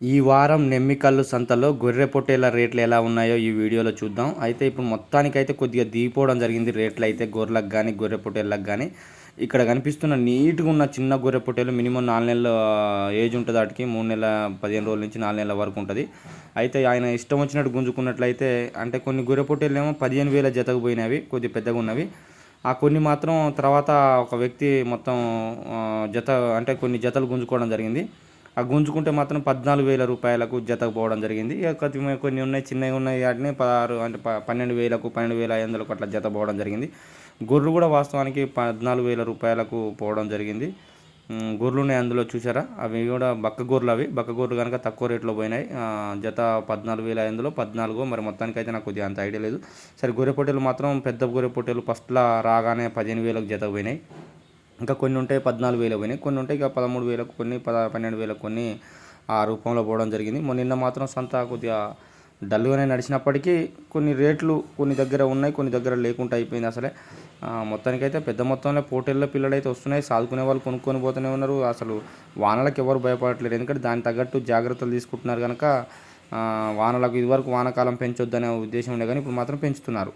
ఈ వారం నెమ్మికల్లు సంతలో గొర్రె పొట్టేల రేట్లు ఎలా ఉన్నాయో ఈ వీడియోలో చూద్దాం. అయితే ఇప్పుడు మొత్తానికైతే కొద్దిగా దిగిపోవడం జరిగింది. రేట్లు అయితే గొర్రెలకు కానీ గొర్రె పొట్టేళ్ళకు కానీ ఇక్కడ కనిపిస్తున్న నీట్గా ఉన్న చిన్న గొర్రె పొట్టేలు మినిమం నాలుగు నెలల ఏజ్ ఉంటుంది వాటికి. మూడు నెలల పదిహేను రోజుల నుంచి నాలుగు నెలల వరకు ఉంటుంది. అయితే ఆయన ఇష్టం వచ్చినట్టు గుంజుకున్నట్లయితే అంటే కొన్ని గొర్రె పొట్టేలు ఏమో పదిహేను వేల జతకు పోయినవి కొద్ది పెద్దగా ఉన్నవి. ఆ కొన్ని మాత్రం తర్వాత ఒక వ్యక్తి మొత్తం జత అంటే కొన్ని జతలు గుంజుకోవడం జరిగింది. ఆ గుంజుకుంటే మాత్రం పద్నాలుగు వేల రూపాయలకు జతకు పోవడం జరిగింది కొన్ని ఉన్నాయి చిన్నవి ఉన్నాయి వాటిని పదహారు అంటే పన్నెండు వేలకు పన్నెండు వేల ఐదు వందలకు అట్లా జత పోవడం జరిగింది. గొర్రెలు కూడా వాస్తవానికి పద్నాలుగు వేల రూపాయలకు పోవడం జరిగింది. గొర్రెలు ఉన్నాయి అందులో చూసారా అవి కూడా బక్క గొర్రెలు అవి. బక్క గొర్రెలు కనుక తక్కువ రేట్లో పోయినాయి. జత పద్నాలుగు వేల ఐదు వందలు పద్నాలుగు మరి మొత్తానికి అయితే నాకు కొద్దిగా అంత ఐడియా లేదు. సరే గొర్రె పొట్టేలు మాత్రం పెద్ద గొర్రె పొట్టేలు ఫస్ట్లో రాగానే పదిహేను వేలకు జత పోయినాయి. ఇంకా కొన్ని ఉంటాయి పద్నాలుగు వేలు పోయినాయి కొన్ని ఉంటాయి ఇక పదమూడు వేలకు కొన్ని పద పన్నెండు వేలకు కొన్ని ఆ రూపంలో పోవడం జరిగింది. మొన్న నిన్న మాత్రం సంత కొద్దిగా డల్గానే నడిచినప్పటికీ కొన్ని రేట్లు కొన్ని దగ్గర ఉన్నాయి కొన్ని దగ్గర లేకుండా అయిపోయింది అసలే. మొత్తానికైతే పెద్ద మొత్తంలో పోటీల్లో పిల్లలు అయితే వస్తున్నాయి సాదుకునే వాళ్ళు కొనుక్కొని పోతూనే ఉన్నారు. అసలు వానలకు ఎవరు భయపడట్లేరు ఎందుకంటే దాని తగ్గట్టు జాగ్రత్తలు తీసుకుంటున్నారు కనుక వానలకు ఇదివరకు వానకాలం పెంచొద్దనే ఉద్దేశం ఉండే కానీ ఇప్పుడు మాత్రం పెంచుతున్నారు.